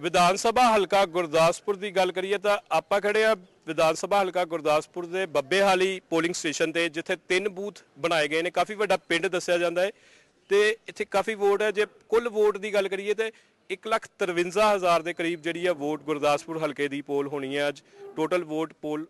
ਵਿਧਾਨ ਸਭਾ ਹਲਕਾ ਗੁਰਦਾਸਪੁਰ ਦੀ ਗੱਲ ਕਰੀਏ ਤਾਂ ਆਪਾਂ ਖੜੇ ਆ ਵਿਧਾਨ ਸਭਾ ਹਲਕਾ ਗੁਰਦਾਸਪੁਰ ਦੇ ਬੱਬੇਹਾਲੀ ਪੋਲਿੰਗ ਸਟੇਸ਼ਨ ਤੇ, ਜਿੱਥੇ ਤਿੰਨ ਬੂਥ ਬਣਾਏ ਗਏ ਨੇ। ਕਾਫੀ ਵੱਡਾ ਪਿੰਡ ਦੱਸਿਆ ਜਾਂਦਾ ਹੈ ਤੇ ਇੱਥੇ ਕਾਫੀ ਵੋਟ ਹੈ। ਜੇ ਕੁੱਲ ਵੋਟ ਦੀ ਗੱਲ ਕਰੀਏ ਤੇ 153000 ਦੇ ਕਰੀਬ ਜਿਹੜੀ ਆ ਵੋਟ ਗੁਰਦਾਸਪੁਰ ਹਲਕੇ ਦੀ ਪੋਲ ਹੋਣੀ ਹੈ। ਅੱਜ total vote poll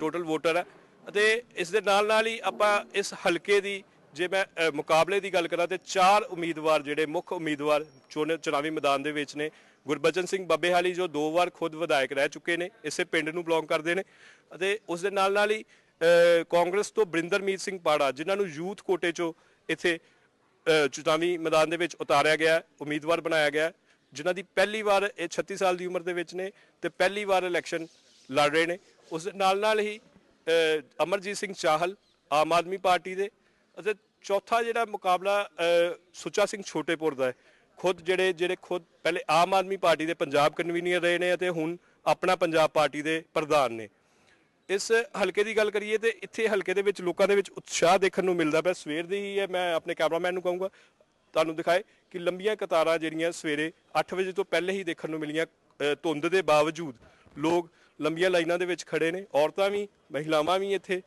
total voter ਹੈ। ਅਤੇ ਇਸ ਦੇ ਨਾਲ ਨਾਲ ਹੀ ਆਪਾਂ ਇਸ ਹਲਕੇ ਦੀ ਜੇ ਮੈਂ ਮੁਕਾਬਲੇ ਦੀ ਗੱਲ ਕਰਾਂ ਤੇ ਚਾਰ ਉਮੀਦਵਾਰ ਜਿਹੜੇ ਮੁੱਖ ਉਮੀਦਵਾਰ ਚੋਣ, ਚੁਣਾਵੀ ਮੈਦਾਨ ਦੇ ਵਿੱਚ ਨੇ ਗੁਰਬਚਨ ਸਿੰਘ ਬੱਬੇਹਾਲੀ ਜੋ ਦੋ ਵਾਰ ਖੁਦ ਵਿਧਾਇਕ ਰਹਿ ਚੁੱਕੇ ਨੇ ਇਸੇ ਪਿੰਡ ਨੂੰ ਬਿਲੋਂਗ ਕਰਦੇ ਨੇ ਅਤੇ ਉਸ ਦੇ ਨਾਲ ਨਾਲ ਹੀ ਕਾਂਗਰਸ ਤੋਂ ਬਰਿੰਦਰਮੀਤ ਸਿੰਘ ਪਾੜਾ ਜਿਨ੍ਹਾਂ ਨੂੰ ਯੂਥ ਕੋਟੇ ਚੋਂ ਇੱਥੇ ਅ, ਮੈਦਾਨ ਦੇ ਵਿੱਚ ਉਤਾਰਿਆ ਗਿਆ ਉਮੀਦਵਾਰ ਬਣਾਇਆ ਗਿਆ ਜਿਨ੍ਹਾਂ ਦੀ ਪਹਿਲੀ ਵਾਰ ਇਹ 36 ਸਾਲ ਦੀ ਉਮਰ ਦੇ ਵਿੱਚ ਨੇ ਤੇ ਪਹਿਲੀ ਵਾਰ ਇਲੈਕਸ਼ਨ ਲੜ ਰਹੇ ਨੇ। ਉਸ ਦੇ ਨਾਲ ਨਾਲ ਹੀ ਅਮਰਜੀਤ ਸਿੰਘ ਚਾਹਲ ਆਮ ਆਦਮੀ ਪਾਰਟੀ ਦੇ ਅਤੇ ਚੌਥਾ ਜਿਹੜਾ ਮੁਕਾਬਲਾ ਸੁੱਚਾ ਸਿੰਘ ਛੋਟੇਪੁਰ ਦਾ ਹੈ ਖੁਦ ਜਿਹੜੇ ਜਿਹੜੇ ਖੁਦ ਪਹਿਲੇ ਆਮ ਆਦਮੀ ਪਾਰਟੀ ਦੇ ਪੰਜਾਬ ਕਨਵੀਨਰ ਰਹੇ ਨੇ ਅਤੇ ਹੁਣ ਆਪਣਾ ਪੰਜਾਬ ਪਾਰਟੀ ਦੇ ਪ੍ਰਧਾਨ ਨੇ। ਇਸ ਹਲਕੇ ਦੀ ਗੱਲ ਕਰੀਏ ਤੇ ਇੱਥੇ ਹਲਕੇ ਦੇ ਵਿੱਚ ਲੋਕਾਂ ਦੇ ਵਿੱਚ ਉਤਸ਼ਾਹ ਦੇਖਣ ਨੂੰ ਮਿਲਦਾ ਪਿਆ। ਸਵੇਰ ਦੀ ਹੀ ਹੈ, ਮੈਂ ਆਪਣੇ ਕੈਮਰਾਮੈਨ ਨੂੰ ਕਹੂੰਗਾ, ਤੁਹਾਨੂੰ ਦਿਖਾਏ ਕਿ ਲੰਬੀਆਂ ਕਤਾਰਾਂ ਜਿਹੜੀਆਂ ਸਵੇਰੇ 8 ਵਜੇ ਤੋਂ ਪਹਿਲੇ ਹੀ ਦੇਖਣ ਨੂੰ ਮਿਲੀਆਂ ਧੁੰਦ ਦੇ ਬਾਵਜੂਦ ਲੋਕ ਲੰਬੀਆਂ ਲਾਈਨਾਂ ਦੇ ਵਿੱਚ ਖੜੇ ਨੇ। ਔਰਤਾਂ ਵੀ, ਮਹਿਲਾਵਾਂ ਵੀ ਇੱਥੇ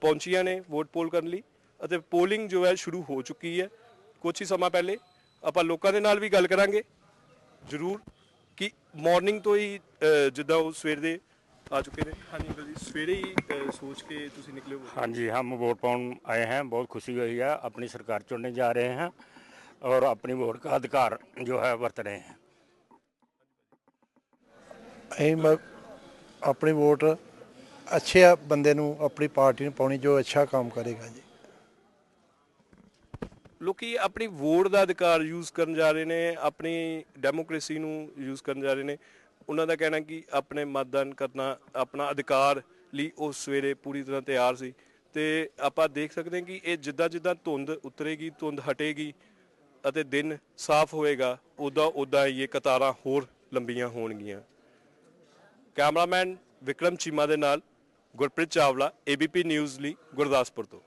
ਪਹੁੰਚੀਆਂ ਨੇ ਵੋਟ ਪੋਲ ਕਰਨ ਲਈ ਅਤੇ ਪੋਲਿੰਗ ਜੋ ਹੈ, ਸ਼ੁਰੂ ਹੋ ਚੁੱਕੀ ਹੈ। ਕੁਝ ਹੀ ਸਮਾਂ ਪਹਿਲੇ ਆਪਾਂ ਲੋਕਾਂ ਦੇ ਨਾਲ ਵੀ ਗੱਲ ਕਰਾਂਗੇ ਜ਼ਰੂਰ ਕਿ ਮਾਰਨਿੰਗ ਤੋਂ ਹੀ ਅ, ਜਿੱਦਾਂ ਉਹ ਸਵੇਰ ਦੇ ਆ ਚੁੱਕੇ ਨੇ ਹਾਂਜੀ ਅੰਕਲ ਜੀ ਸਵੇਰੇ ਹੀ ਅ, ਸੋਚ ਕੇ ਤੁਸੀਂ ਨਿਕਲੇ ਹੋ हाँ जी हम वोट पाने आए हैं बहुत खुशी हुई है अपनी सरकार चुनने जा रहे हैं और अपनी वोट का अधिकार जो है बरत रहे हैं ਅਸੀਂ ਮ- ਆਪਣੀ ਵੋਟ ਅੱਛੇ ਬੰਦੇ ਨੂੰ ਆਪਣੀ ਪਾਰਟੀ ਨੂੰ ਪਾਉਣੀ ਜੋ ਅੱਛਾ ਕੰਮ ਕਰੇਗਾ ਜੀ ਲੋਕੀ ਆਪਣੀ ਵੋਟ ਦਾ ਅਧਿਕਾਰ ਯੂਜ਼ ਕਰਨ ਜਾ ਰਹੇ ਨੇ, ਆਪਣੀ ਡੈਮੋਕ੍ਰੇਸੀ ਨੂੰ ਯੂਜ਼ ਕਰਨ ਜਾ ਰਹੇ ਨੇ। ਉਹਨਾਂ ਦਾ ਕਹਿਣਾ ਕਿ ਆਪਣੇ ਮਤਦਾਨ ਕਰਨਾ, ਆਪਣਾ ਅਧਿਕਾਰ ਲਈ ਉਹ ਸਵੇਰੇ ਪੂਰੀ ਤਰ੍ਹਾਂ ਤਿਆਰ ਸੀ। ਤੇ ਆਪਾਂ ਦੇਖ ਸਕਦੇ ਹਾਂ ਕਿ ਇਹ ਜਿੱਦਾਂ ਜਿੱਦਾਂ ਧੁੰਦ ਉਤਰੇਗੀ, ਧੁੰਦ ਹਟੇਗੀ ਅਤੇ ਦਿਨ ਸਾਫ਼ ਹੋਏਗਾ, ਉਦਾਂ ਉਦਾਂ ਇਹ ਕਤਾਰਾਂ ਹੋਰ ਲੰਬੀਆਂ ਹੋਣਗੀਆਂ। ਕੈਮਰਾਮੈਨ ਵਿਕਰਮ ਚੀਮਾ ਦੇ ਨਾਲ ਗੁਰਪ੍ਰੀਤ ਚਾਵਲਾ ABP ਨਿਊਜ਼ ਲਈ ਗੁਰਦਾਸਪੁਰ ਤੋਂ।